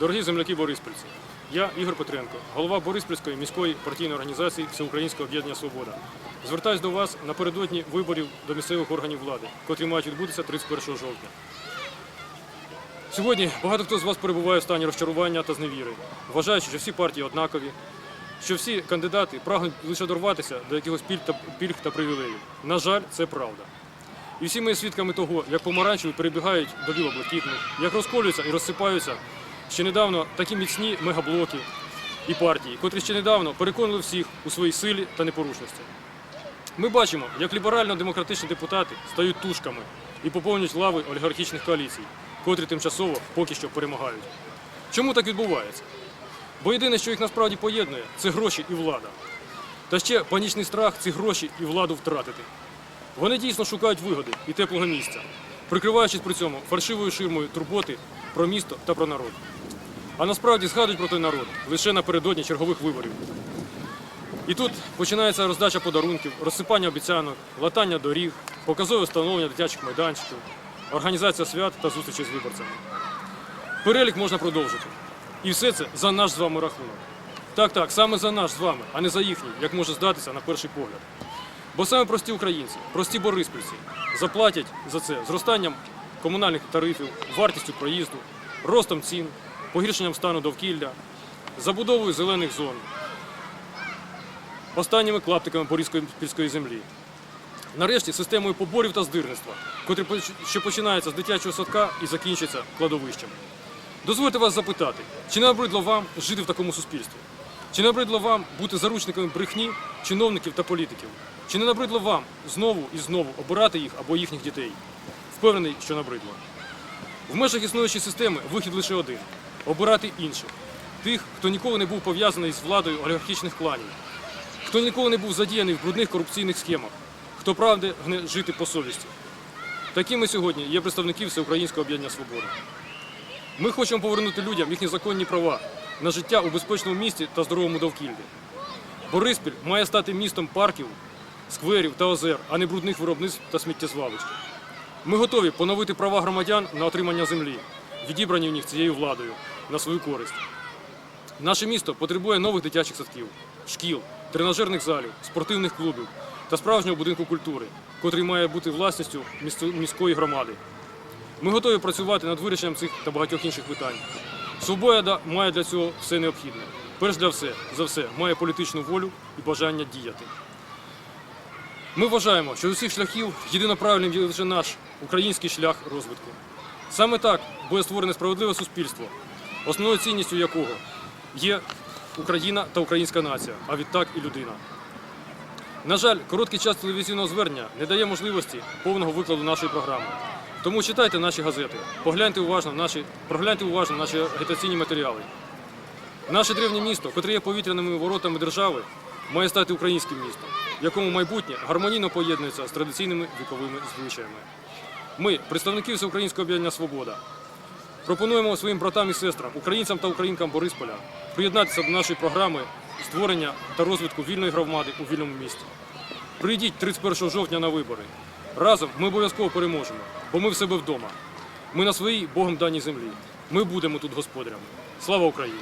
Дорогі земляки Бориспільці, я Ігор Петренко, голова Бориспільської міської партійної організації Всеукраїнського об'єднання Свобода. Звертаюсь до вас напередодні виборів до місцевих органів влади, котрі мають відбутися 31 жовтня. Сьогодні багато хто з вас перебуває в стані розчарування та зневіри, вважаючи, що всі партії однакові, що всі кандидати прагнуть лише дорватися до якихось пільг та, пільг та привілеїв. На жаль, це правда. І всі ми свідками того, як помаранчеві перебігають до біло-блакитних, як розколюються і розсипаються ще недавно такі міцні мегаблоки і партії, котрі ще недавно переконали всіх у своїй силі та непорушності. Ми бачимо, як ліберально-демократичні депутати стають тушками і поповнюють лави олігархічних коаліцій, котрі тимчасово поки що перемагають. Чому так відбувається? Бо єдине, що їх насправді поєднує, це гроші і влада. Та ще панічний страх ці гроші і владу втратити. Вони дійсно шукають вигоди і теплого місця, прикриваючись при цьому фальшивою ширмою турботи про місто та про народ. А насправді згадують про той народ лише напередодні чергових виборів. І тут починається роздача подарунків, розсипання обіцянок, латання доріг, показове встановлення дитячих майданчиків, організація свят та зустрічей з виборцями. Перелік можна продовжити. І все це за наш з вами рахунок. Так, так, саме за наш з вами, а не за їхній, як може здатися на перший погляд. Бо саме прості українці, прості бориспільці заплатять за це зростанням комунальних тарифів, вартістю проїзду, ростом цін, погіршенням стану довкілля, забудовою зелених зон, останніми клаптиками Бориспільської землі. Нарешті системою поборів та здирництва, котрі що починається з дитячого садка і закінчується кладовищем. Дозвольте вас запитати, чи не набридло вам жити в такому суспільстві? Чи не набридло вам бути заручниками брехні, чиновників та політиків? Чи не набридло вам знову і знову обирати їх або їхніх дітей? Впевнений, що набридло. В межах існуючої системи вихід лише один обирати інших. Тих, хто ніколи не був пов'язаний з владою олігархічних кланів, хто ніколи не був задіяний в брудних корупційних схемах, хто правди гне жити по совісті. Такими сьогодні є представники Всеукраїнського об'єднання Свобода. Ми хочемо повернути людям їхні законні права на життя у безпечному місті та здоровому довкіллі. Бориспіль має стати містом парків, скверів та озер, а не брудних виробництв та сміттєзвалищ. Ми готові поновити права громадян на отримання землі, відібрані в них цією владою на свою користь. Наше місто потребує нових дитячих садків, шкіл, тренажерних залів, спортивних клубів та справжнього будинку культури, котрий має бути власністю міської громади. Ми готові працювати над вирішенням цих та багатьох інших питань. Свобода має для цього все необхідне. Перш для все, за все, має політичну волю і бажання діяти. Ми вважаємо, що з усіх шляхів єдино є лише наш український шлях розвитку. Саме так буде створене справедливе суспільство, основною цінністю якого є Україна та українська нація, а відтак і людина. На жаль, короткий час телевізійного звернення не дає можливості повного викладу нашої програми. Тому читайте наші газети, погляньте уважно наші, прогляньте уважно наші агітаційні матеріали. Наше древнє місто, котре є повітряними воротами держави, має стати українським містом, в якому майбутнє гармонійно поєднується з традиційними віковими звичаями. Ми, представники Всеукраїнського об'єднання Свобода, пропонуємо своїм братам і сестрам, українцям та українкам Борисполя приєднатися до нашої програми створення та розвитку вільної громади у вільному місті. Прийдіть 31 жовтня на вибори. Разом ми обов'язково переможемо, бо ми в себе вдома. Ми на своїй Богом даній землі. Ми будемо тут господарями. Слава Україні!